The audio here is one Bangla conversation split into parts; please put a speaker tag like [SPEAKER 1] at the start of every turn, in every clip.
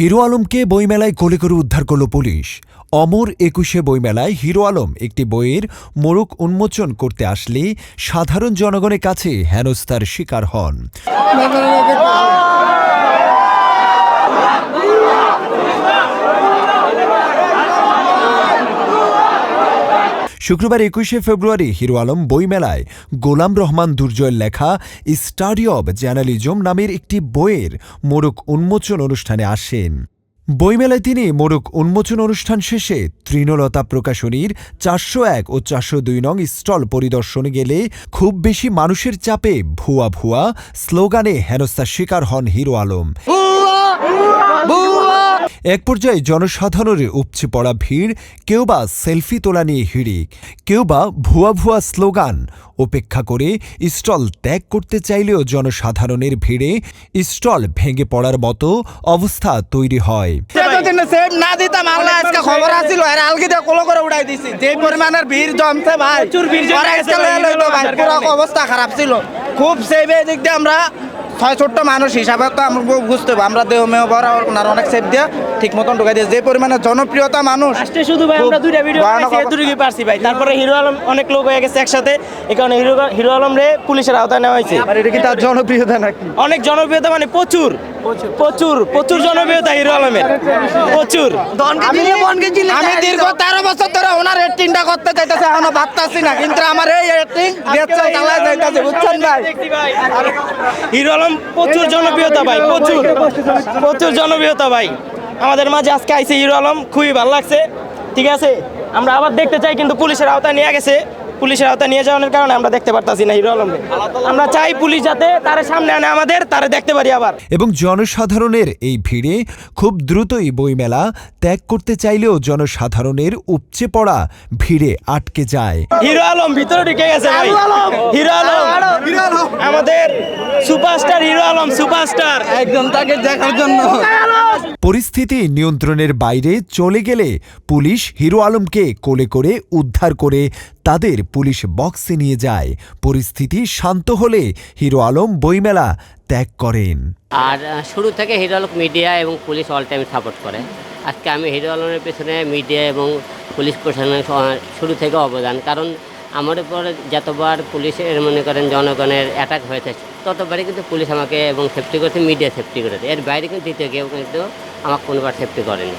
[SPEAKER 1] হিরো আলমকে বইমেলায় কোলে করে উদ্ধার করল পুলিশ। অমর একুশে বইমেলায় হিরো আলম একটি বইয়ের মোড়ক উন্মোচন করতে আসলে সাধারণ জনগণের কাছে হেনস্থার শিকার হন। শুক্রবার একুশে ফেব্রুয়ারি হিরো আলম বইমেলায় গোলাম রহমান দুর্জয়ের লেখা স্টাডি অব জার্নালিজম নামের একটি বইয়ের মোড়ক উন্মোচন অনুষ্ঠানে আসেন। বইমেলায় তিনি মোড়ক উন্মোচন অনুষ্ঠান শেষে তৃণলতা প্রকাশনীর চারশো এক ও চারশো দুই নং স্টল পরিদর্শনে গেলে খুব বেশি মানুষের চাপে ভুয়া ভুয়া স্লোগানে হেনস্থার শিকার হন হিরো আলম। এক পর্যায়ে জনসাধারণের উপচে পড়া ভিড় কেউ বা সেলফি তোলা নিয়ে হিড়িক কেউ বা ভুয়া ভুয়া স্লোগান। উপেক্ষা করে স্টল ত্যাগ করতে চাইলেও জনসাধারণের ভিড়ে স্টল ভেঙে পড়ার মতো অবস্থা তৈরি হয়।
[SPEAKER 2] যদি না দিতাম আল্লাহ আজকে খবর আসছিল আর আলগি দিয়ে কোলো করে উড়াই দিছি। যে পরিমাণের ভিড় জমছে ভাই ওরা আজকে লয়ে লইলো ভাই পুরো অবস্থা খারাপ ছিল। খুব সেভ দিক দিয়ে আমরা ছয় ছোট্ট মানুষ হিসাবে তো আমরা বুঝতে হবে আমরা দেহ মেহ বড় ওনার অনেক সেফ দিয়ে ঠিক মতন ঢুকাই দিয়ে যে পরিমাণে জনপ্রিয়তা মানুষ
[SPEAKER 3] শুধু ভাই আমরা দুইটা ভিডিও এতটুকুই পারছি ভাই। তারপরে হিরো আলম অনেক লোক হয়ে গেছে একসাথে। এই কারণে হিরো হিরো আলম রে পুলিশের আওতায় নেওয়া হয়েছে।
[SPEAKER 2] এটা কি তার জনপ্রিয়তা নাকি?
[SPEAKER 3] অনেক জনপ্রিয়তা মানে প্রচুর। প্রচুর। প্রচুর জনপ্রিয়তা হিরো আলমের। প্রচুর।
[SPEAKER 2] আমি আমি দীর্ঘ তেরো বছর ধরে ওনার রেটিংটা করতে চাইতেছে এখনও ভাবতাছি না কিন্তু আমার এই রেটিং বেচা চালায় যাইতেছে বুঝছেন ভাই?
[SPEAKER 3] হিরো আলম প্রচুর জনপ্রিয়তা ভাই প্রচুর। প্রচুর জনপ্রিয়তা ভাই। আমাদের মাঝে আজকে আইছে হিরো আলম খুবই ভালো লাগছে। ঠিক আছে? আমরা আবার দেখতে চাই কিন্তু পুলিশের আওতায় নিয়ে গেছে। পুলিশের আওতায় নিয়ে যাওয়ার কারণে আমরা দেখতে পারতাছি না হিরো আলমকে। আমরা চাই পুলিশ যাতে তার সামনে আনে আমাদের তারে দেখতে পারি আবার।
[SPEAKER 1] এবং জনসাধারণের এই ভিড়ে খুব দ্রুতই বইমেলা ত্যাগ করতে চাইলেও জনসাধারণের উপচে পড়া ভিড়ে আটকে যায়।
[SPEAKER 3] হিরো আলম ভিতরে ঢুকে গেছে ভাই। হিরো আলম! আমাদের সুপারস্টার হিরো আলম সুপারস্টার।
[SPEAKER 2] একদম তাকে দেখার জন্য।
[SPEAKER 1] পরিস্থিতি নিয়ন্ত্রণের বাইরে চলে গেলে পুলিশ হিরো আলমকে কোলে করে উদ্ধার করে তাদের পুলিশ বক্সে নিয়ে যায়। পরিস্থিতি শান্ত হলে হিরো আলম বইমেলা ত্যাগ করেন।
[SPEAKER 4] আর শুরু থেকে হিরো আলম মিডিয়া এবং পুলিশ অল টাইম সাপোর্ট করে। আজকে আমি হিরো আলমের পেছনে মিডিয়া এবং পুলিশ প্রশাসনের শুরু থেকে অবদান। কারণ আমার উপর যতবার পুলিশের মনে করেন জনগণের অ্যাটাক হয়েছে, ততবারই কিন্তু পুলিশ আমাকে এবং সেফটি করেছে মিডিয়া সেফটি করেছে। এর বাইরে কিন্তু দ্বিতীয় কেউ কিন্তু আমাকে কোনোবার সেফটি করেনি।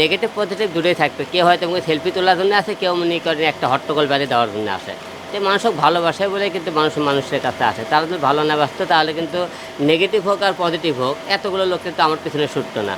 [SPEAKER 4] নেগেটিভ পজিটিভ দূরেই থাকবে। কেউ হয়তো আমাকে সেলফি তোলার জন্য আসে, কেউ মনে করেন একটা হট্টগোল বাড়ি দেওয়ার জন্য আসে। যে মানুষকে ভালোবাসে বলে কিন্তু মানুষ মানুষের কাছে আসে। তারা যদি ভালো না বাসতো, তাহলে কিন্তু নেগেটিভ হোক আর পজিটিভ হোক, এতগুলো লোক কিন্তু আমার পিছনে ছুটতো না।